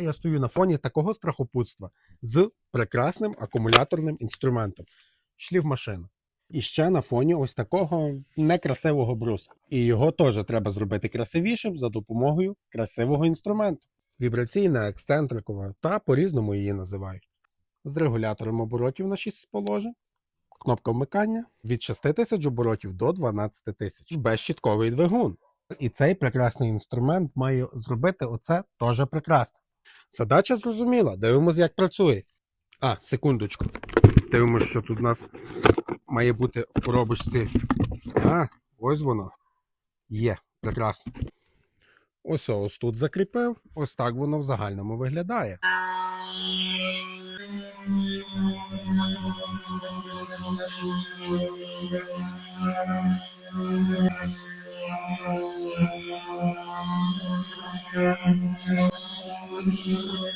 Я стою на фоні такого страхопутства з прекрасним акумуляторним інструментом. Шлів машина. І ще на фоні ось такого некрасивого бруса. І його теж треба зробити красивішим за допомогою красивого інструменту. Вібраційна, ексцентрикова та по-різному її називають. З регулятором оборотів на 6 положень. Кнопка вмикання від 6 тисяч оборотів до 12 тисяч. Безщітковий двигун. І цей прекрасний інструмент має зробити оце теж прекрасно. Задача зрозуміла. Дивимось, як працює. А, секундочку. Дивимось, що тут у нас має бути в коробочці. А, ось воно. Є, прекрасно. Ось ось тут закріпив. Ось так воно в загальному виглядає. Mm-hmm.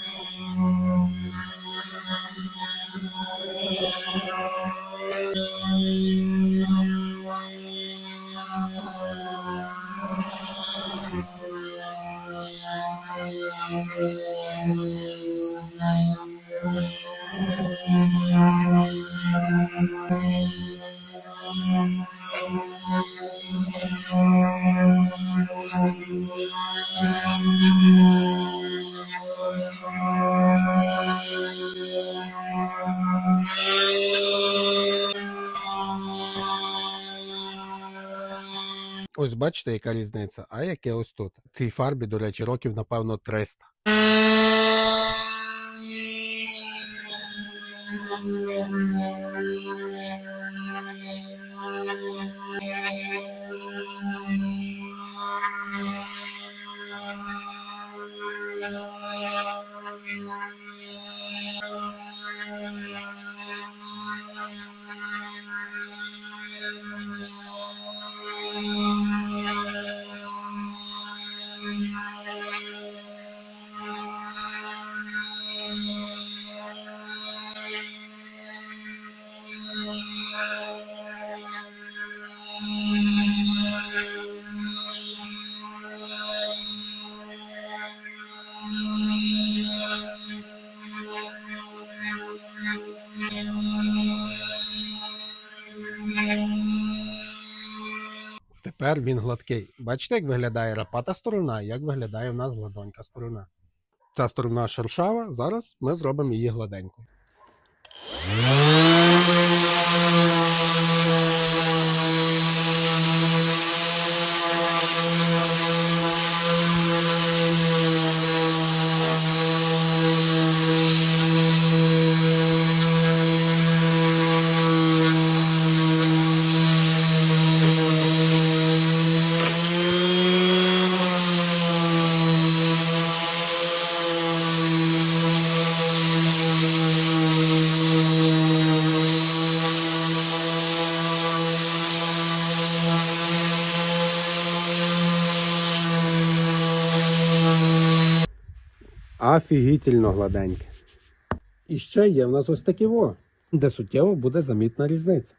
Ось бачите, яка різниця. А яке ось тут. Цій фарбі, до речі, років, напевно, 300. Тепер він гладкий. Бачите, як виглядає рапата сторона, як виглядає в нас гладонька сторона. Ця сторона шершава, зараз ми зробимо її гладенькою. Офігітельно гладеньке. І ще є в нас ось такі во, де суттєво буде замітна різниця.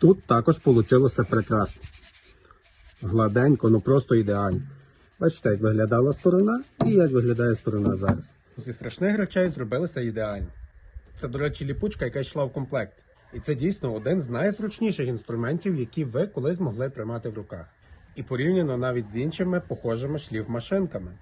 Тут також вийшло прекрасно. Гладенько, ну просто ідеально. Бачите, як виглядала сторона і як виглядає сторона зараз. Зі страшних речей зробилося ідеально. Це, до речі, ліпучка, яка йшла в комплекті. І це дійсно один з найзручніших інструментів, які ви колись могли тримати в руках. і порівняно навіть з іншими похожими шліфмашинками.